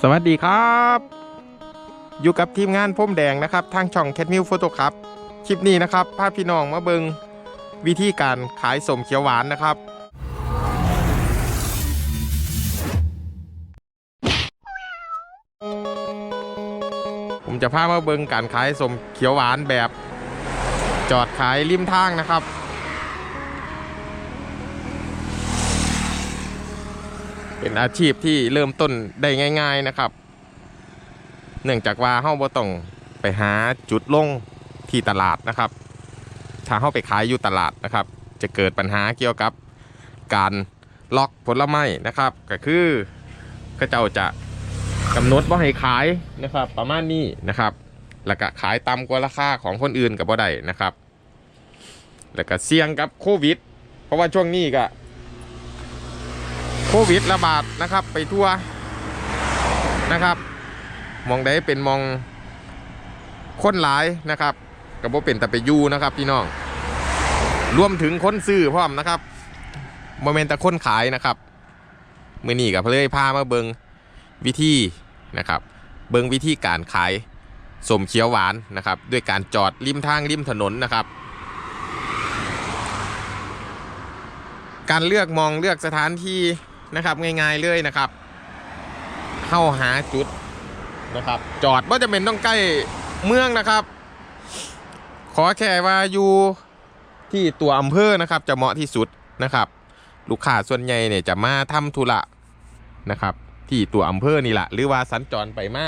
สวัสดีครับ อยู่กับทีมงานพ่มแดงนะครับ ทางช่องแคทมิวโฟโต้ครับคลิปนี้นะครับพาพี่น้องมาเบิงวิธีการขายสมเขียวหวานนะครับ ผมจะพามาเบิงการขายสมเขียวหวานแบบ จอดขายริมทางนะครับ เป็นอาชีพที่เริ่มต้นได้ง่าย ๆนะครับ เนื่องจากว่าเฮาบ่ต้องไปหาจุดลงที่ตลาดนะครับ ถ้าเฮาไปขายอยู่ตลาดนะครับ จะเกิดปัญหาเกี่ยวกับการล็อกผลไม้นะครับ ก็คือก็เจ้าจะกำหนดว่าให้ขายนะครับ ประมาณนี้นะครับแล้วก็ขายต่ำกว่าราคาของคนอื่นกับบ่ได้นะครับ แล้วก็เสี่ยงกับโควิด เพราะว่าช่วงนี้ก็ โควิดระบาดนะครับไปทั่วนะครับ มองได้เป็นมองคนหลายนะครับกับโบเป็นแต่ไปยูนะครับพี่น้องรวมถึงคนซื้อพร้อมนะครับโมเมนต์แต่คนขายนะครับมือนี่กับเพลยพามาเบิงวิธีนะครับ เบิงวิธีการขายสมเขียวหวานนะครับ ด้วยการจอดริมทางริมถนนนะครับ การเลือกมองเลือกสถานที่ นะครับง่ายๆเลยนะครับ เข้าหาจุดนะครับ จอดว่าจะเป็นต้องใกล้เมืองนะครับ ขอแค่ว่าอยู่ที่ตัวอำเภอนะครับ จะเหมาะที่สุดนะครับ ลูกค้าส่วนใหญ่เนี่ยจะมาทำธุระนะครับ ที่ตัวอำเภอนี่แหละหรือว่าสัญจรไปมา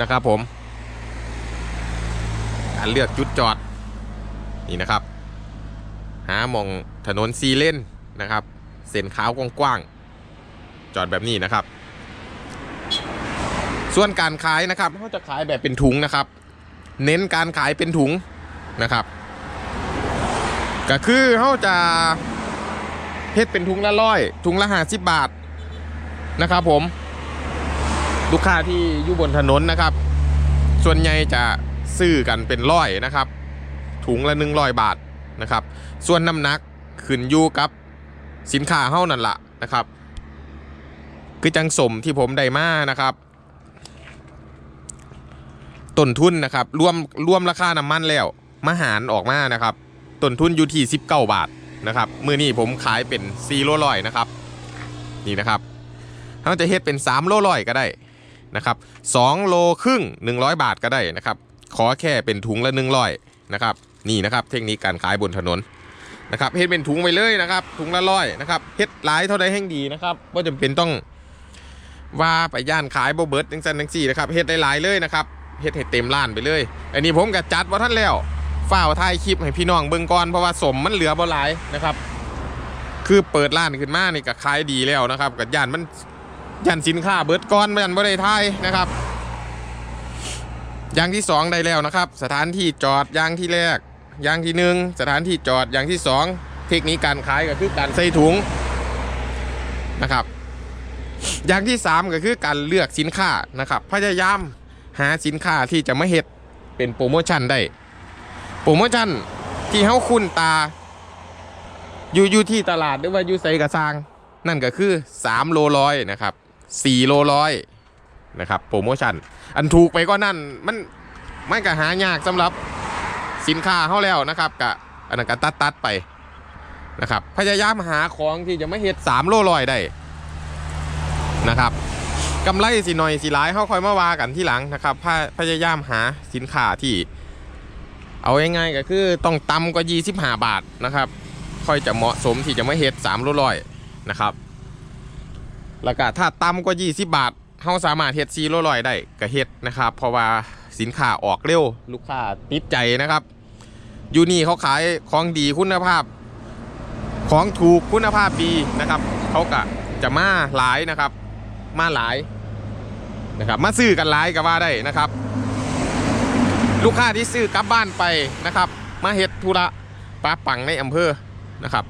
นะครับผมการเลือกจุดจอดนี่นะครับ หามองถนนซีเลนนะครับ เส้นขาวกว้างๆจอดแบบนี้นะครับ ส่วนการขายนะครับเขาจะขายแบบเป็นถุงนะครับ เน้นการขายเป็นถุงนะครับ ก็คือเขาจะเฮ็ดเป็นถุงละร้อยถุงละห้าสิบบาทนะครับ ผมลูกค้าที่อยู่บนถนนนะครับ ส่วนใหญ่จะซื้อกันเป็นร้อยนะครับ ถุงละหนึ่งร้อยบาทนะครับ ส่วนน้ำหนักขึ้นอยู่กับ สินค้าเท่านั่นละนะครับ คือจังสมที่ผมได้มานะครับต้นทุนนะครับรวมรวมราคาน้ำมันแล้วมาหารออกมานะครับต้นทุนอยู่ที่19 บาทนะครับมือนี้ผมขายเป็น4โลร้อยนะครับนี่นะครับเราจะเฮ็ดเป็น 3 โลร้อยก็ได้นะครับ2โลครึ่ง 100 บาทก็ได้นะครับ ขอแค่เป็นถุงละ100นะครับนี่นะครับ เทคนิคการขายบนถนน นะครับเฮ็ดเป็นถุงไปเลยนะครับ ถุงละร้อยนะครับเฮ็ดหลายเท่าใดแห่งดีนะครับว่าจำเป็นต้องว่าไปย่านขายโบเบิร์ตจังซันจังซี่นะครับเฮ็ดหลายเลยนะครับเฮ็ดให้เต็มร้านไปเลย อันนี้ผมก็จัดว่าท่านแล้วฝ้าวถ่ายคลิปให้พี่น้องเบิ่งก่อนเพราะว่าสมมันเหลือบ่หลายนะครับ คือเปิดร้านขึ้นมานี่ก็ขายดีแล้วนะครับกับย่านมันย่านสินค้าเบิร์ดก่อนย่านบ่ได้ถ่ายนะครับ อย่างที่สองได้แล้วนะครับ สถานที่จอดอย่างที่แรก อย่างที่หนึ่งสถานที่จอดอย่างที่สองเทคนิคการขายก็คือการใส่ถุงนะครับ อย่างที่สามก็คือการเลือกสินค้านะครับพยายามหาสินค้าที่จะมาเฮ็ดเป็นโปรโมชั่นได้โปรโมชั่นที่เฮาคุ้นตา อยู่อยู่ที่ตลาดหรือว่าอยู่ไสกระซางนั่นก็คือ 3 โลร้อยนะครับ4โลร้อยนะครับโปรโมชั่นอันถูกไปก็นั่นมันมันก็หายากสำหรับ สินค้าเขาแล้วนะครับกะอันนั้นก็ตัดตัดไปนะครับ พยายามหาของที่จะไม่เฮ็ดสามโลลอยได้นะครับกำไรสิหน่อยสิหลายเขาคอยมาว่ากันที่หลังนะครับพพยายามหาสินค้าที่ เอาง่ายๆก็คือต้องต่ำกว่า25บห้าบาทนะครับ ค่อยจะเหมาะสมที่จะไม่เฮ็ด3โลลอยนะครับแล้วก็ถ้าต่ำกว่า 20 บาทเขาสามารถเฮ็ด4โลลอยได้ก็เฮ็ดนะครับ เพราะว่าสินค้าออกเร็ว ลูกค้าติดใจนะครับ ยูนี่เขาขายของดีคุณภาพ ของถูกคุณภาพดีนะครับ เขาก็จะมาหลายนะครับ มาหลายนะครับมาซื้อกันหลายก็ว่าได้นะครับ ลูกค้าที่ซื้อกลับบ้านไปนะครับ มาเฮ็ดธุระปาปังในอำเภอนะครับ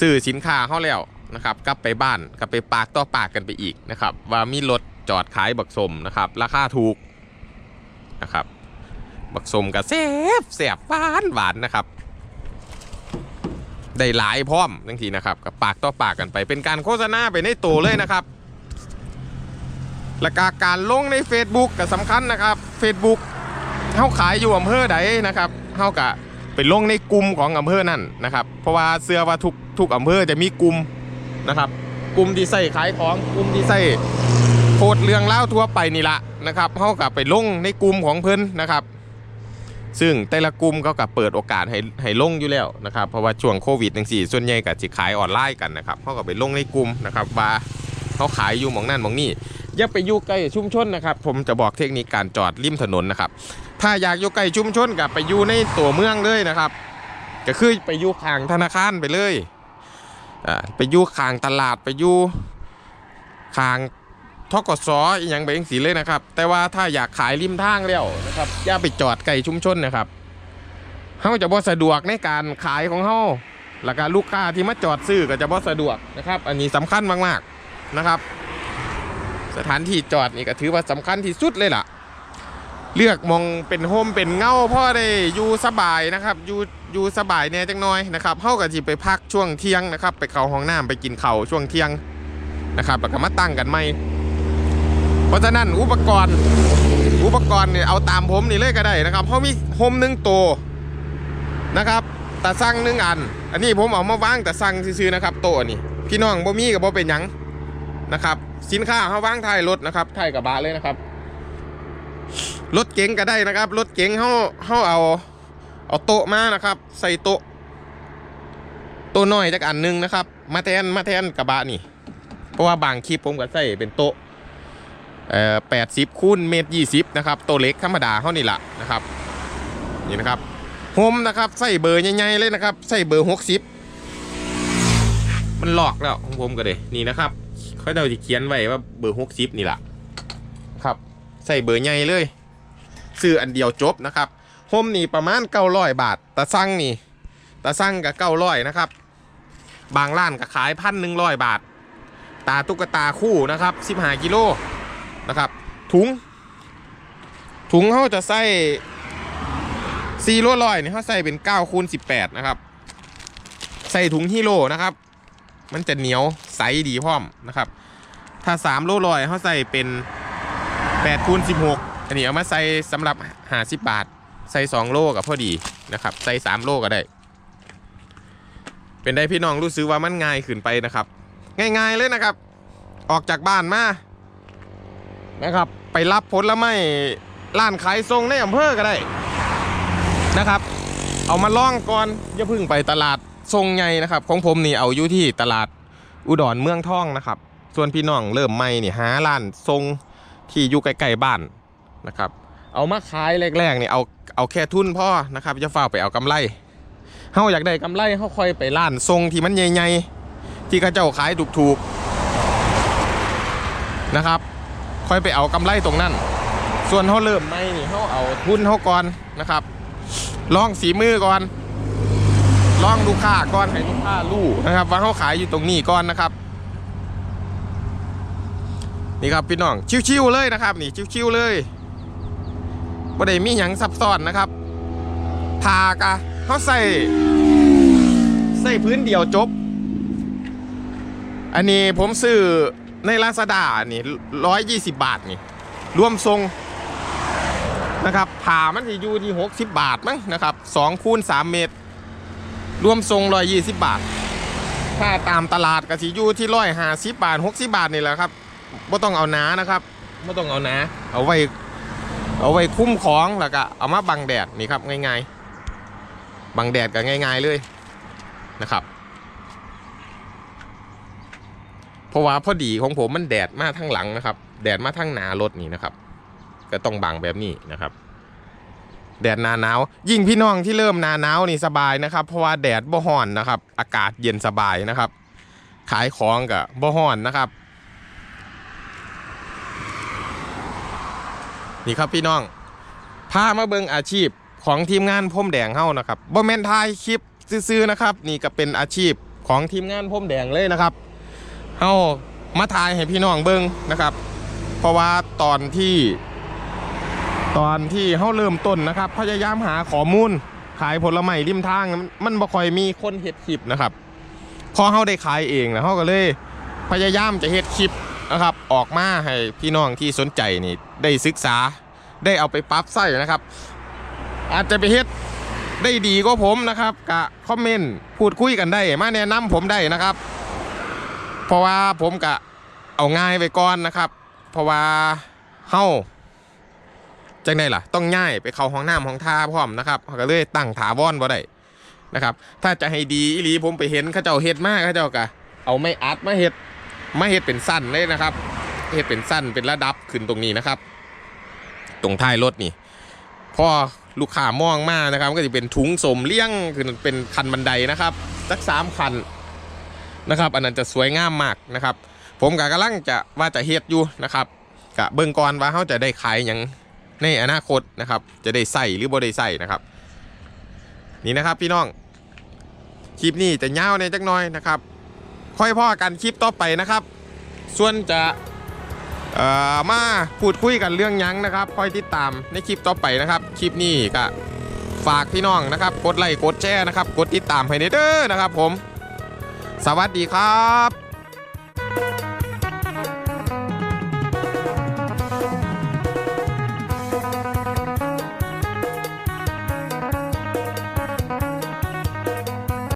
ซื้อสินค้าเขาแล้วนะครับ กลับไปบ้านกลับไปปากต่อปากกันไปอีกนะครับ ว่ามีรถจอดขายบักสมนะครับ ราคาถูกนะครับ บักสมกับแซบแซ่บหวานหวานนะครับ ได้หลายพร้อมทั้งทีนะครับกับปากต่อปากกันไป เป็นการโฆษณาไปในตัวเลยนะครับและกาการลงใน Facebook ก็สำคัญนะครับ Facebook เฮาขายอยู่อำเภอใดนะครับเฮากะไปลงในกลุ่มของอำเภอนั่นนะครับ เพราะว่าเสื้อว่าทุกทุกอำเภอจะมีกลุ่มนะครับกลุ่มที่ใส่ขายของกลุ่มที่ใส่โพดเรื่องเล่าทั่วไปนี่ละนะครับเฮากะไปลงในกลุ่มของเพิ่นนะครับ ซึ่งแต่ละกลุ่มเขาก็เปิดโอกาสให้ให้ลงอยู่แล้วนะครับเพราะว่าช่วงโควิดจังซี่ส่วนใหญ่ก็สิขายออนไลน์กันนะครับเขาก็ไปลงในกลุ่มนะครับว่าเขาขายอยู่มองนั่นมองนี่อย่าไปอยู่ใกล้ชุมชนนะครับ ผมจะบอกเทคนิคการจอดริมถนนนะครับ ถ้าอยากอยู่ใกล้ชุมชนกับไปอยู่ในตัวเมืองเลยนะครับ ก็คือไปอยู่ข้างธนาคารไปเลยอ่าไปอยู่ข้างตลาดไปอยู่ข้าง ทกสอหย่างไปยังสีเลยนะครับ แต่ว่าถ้าอยากขายริมทางแล้วนะครับอย่าไปจอดไกลชุมชนนะครับเฮาจะบ่สะดวกในการขายของเฮาแล้วก็ลูกค้าที่มาจอดซื้อก็จะบ่สะดวกนะครับ อันนี้สำคัญมากๆนะครับ สถานที่จอดนี่ก็ถือว่าสำคัญที่สุดเลยล่ะ เลือกมองเป็นโฮมเป็นเงาพ่อได้อยู่สบายนะครับอยู่อยู่สบายเนี่ยจังน้อยนะครับเฮากับจีไปพักช่วงเที่ยงนะครับ ไปเข้าห้องน้ำไปกินข้าวช่วงเที่ยงนะครับแล้วก็มาตั้งกันใหม่ เพราะฉะนั้นอุปกรณ์อุปกรณ์เนี่ยเอาตามผมนี่เลยก็ได้นะครับเพราะมีโฮมหนึ่งตัวนะครับตาสั่งหนึ่งอัน อันนี้ผมเอามาวางแต่สั่งซื้อนะครับโต๊ะนี่พี่น้องบ่มีกับบ่เป็นหยังนะครับสินค้าเขาวางท้ายรถนะครับท้ายกระบะเลยนะครับรถเก๋งก็ได้นะครับรถเก๋งเขาเขาเอาเอาโต๊ะมานะครับ ใส่โต๊ะโต๊ะน้อยจักอันหนึงนะครับ มาแทนมาแทนกระบะนี่ เพราะว่าบางคลิปผมก็ใส่เป็นโต๊ะ แปดสิบคูณเมตรยี่สิบนะครับต๊ะเล็กธรรมดาเขานี่แหละนะครับนี่นะครับโฮมนะครับใส่เบอร์ใหญ่ๆเลยนะครับใส่เบอร์หกสิบมันหลอกแล้วของผมก็เลยนี่นะครับเขาเดาจะเขียนไว้ว่าเบอร์หกสิบนี่แหละครับใส่เบอร์ใหญ่เลยซื้ออันเดียวจบนะครับโฮมนี่ประมาณ900บาทตาสั่งนี่ตาสั่งกับ900นะครับ บางร้านก็ขายพันหนึ่งร้อยบาท ตาตุ๊กตาคู่นะครับ15กิโล นะครับ ถุง ถุงเขาจะใส่ซีโร่ลอยเนี่ยเขาใส่เป็น9คูณ18 นะครับ ใส่ถุงฮีโร่นะครับ มันจะเหนียวใสดีพร้อมนะครับ ถ้า3โลลอยเขาใส่เป็น8คูณ16 อันนี้เอามาใส่สำหรับ50บาท ใส่ 2 โลกับพอดีนะครับ ใส่ 3 โลก็ได้ เป็นได้พี่น้องรู้สึกว่ามันง่ายขึ้นไปนะครับ ง่ายๆเลยนะครับ ออกจากบ้านมา นะครับ ไปรับผลไม้ร้านขายทรงในอำเภอก็ได้นะครับ เอามาล่องก่อนอย่าพึ่งไปตลาดทรงใหญ่นะครับ ของผมนี่เอาอยู่ที่ตลาดอุดรเมืองท่องนะครับ ส่วนพี่น้องเริ่มใหม่นี่หาร้านทรงที่อยู่ใกล้ๆบ้านนะครับ เอามาขายแรกๆเนี่ยเอาเอาแค่ทุนพ่อนะครับจะฝ้าไปเอากำไรเฮาอยากได้กำไรเฮาค่อยไปร้านทรงที่มันใหญ่ๆที่เขาเจ้าขายถูกๆนะครับ ค่อยไปเอากำไรตรงนั้น ส่วนเฮาเริ่มใหม่นี่เฮาเอาทุนเฮาก่อนนะครับ ลองสีมือก่อน ลองลูกค้าก่อนให้ลูกค้ารู้นะครับว่าเฮาขายอยู่ตรงนี้ก่อนนะครับ นี่ครับพี่น้องชิวๆเลยนะครับ นี่ชิวๆเลยบ่ได้มีหยังซับซ้อนนะครับทากะเขาใส่ใส่พื้นเดียวจบ อันนี้ผมซื้อ ในลาซาด้านี่ร้อยยี่สิบบาทนี่ รวมทรงนะครับผ่ามันจะอยู่ที่หกสิบบาทมั้งนะครับสองคูณสามเมตร รวมทรงร้อยยี่สิบบาท ถ้าตามตลาดก็สิอยู่ที่ร้อยห้าสิบบาทหกสิบบาทนี่แหละครับไม่ต้องเอาหนานะครับไม่ต้องเอาหนาเอาไว้เอาไว้คุ้มของแล้วก็เอามาบังแดดนี่ครับง่ายๆ บังแดดก็ง่าย ๆเลยนะครับ เพ ราะว่าพอดีของผมมันแดดมาทั้งหลังนะครับ แดดมาทั้งหนารถนี่นะครับ ก็ต้องบังแบบนี้นะครับ แดดหนาหนาว ยิ่งพี่น้องที่เริ่มหนาหนาวนี่สบายนะครับ เพราะว่าแดดบ่ฮ้อนนะครับ อากาศเย็นสบายนะครับ ขายของกับบ่ฮ้อนนะครับ นี่ครับพี่น้องพามาเบิงอาชีพของทีมงานพรมแดงเฮานะครับบ่แมนถ่ายคลิปซื้อๆนะครับ นี่ก็เป็นอาชีพของทีมงานพรมแดงเลยนะครับ เฮามาถ่ายให้พี่น้องเบิงนะครับ เพราะว่าตอนที่ ตอนที่เฮาเริ่มต้นนะครับพยายามหาข้อมูลขายผลไม้ริมทางมันบ่ค่อยมีคนเฮ็ดคลิปนะครับ พอเฮาได้ขายเองแล้วเฮาก็เลยพยายามจะเฮ็ดคลิปนะครับ ออกมาให้พี่น้องที่สนใจนี่ได้ศึกษาได้เอาไปปรับใส่นะครับ อาจจะไปเฮ็ดได้ดีกว่าผมนะครับกะคอมเมนต์พูดคุยกันได้ มาแนะนำผมได้นะครับ เพราะว่าผมกะเอาง่ายไปก่อนนะครับ เพราะว่าเฮาจังไดล่ะ ต้องง่ายไปเข้าห้องน้ำห้องท่าพร้อมนะครับเขาก็เลยตั้งถาวรบ่ได้นะครับ ถ้าจะให้ดีอีหลีผมไปเห็นเขาเจ้าเฮ็ดมากเขาเจ้ากะเอาไม่อัดมาเฮ็ดมาเฮ็ดเป็นสั้นเลยนะครับเฮ็ดเป็นสั้นเป็นระดับขึ้นตรงนี้นะครับ ตรงท้ายรถนี่พอลูกค้ามองมานะครับ ก็จะเป็นถุงสมเลี้ยงคือเป็นคันบันไดนะครับสักสามคัน นะครับ อันนั้นจะสวยงามมากนะครับ ผมกะกำลังจะว่าจะเฮ็ดอยู่นะครับกะเบิ่งก่อนว่าเขาจะได้ขายหยังในอนาคตนะครับ จะได้ใส่หรือบ่ได้ใส่นะครับ นี่นะครับพี่น้องคลิปนี้จะยาวในจักน้อยนะครับ ค่อยพ่อกันคลิปต่อไปนะครับ ส่วนจะเอ่อมาพูดคุยกันเรื่องยั้งนะครับคอยติดตามในคลิปต่อไปนะครับ คลิปนี้ก็ฝากพี่น้องนะครับ กดไลค์กดแชร์นะครับ กดติดตามให้เด้อนะครับผม สวัสดีครับ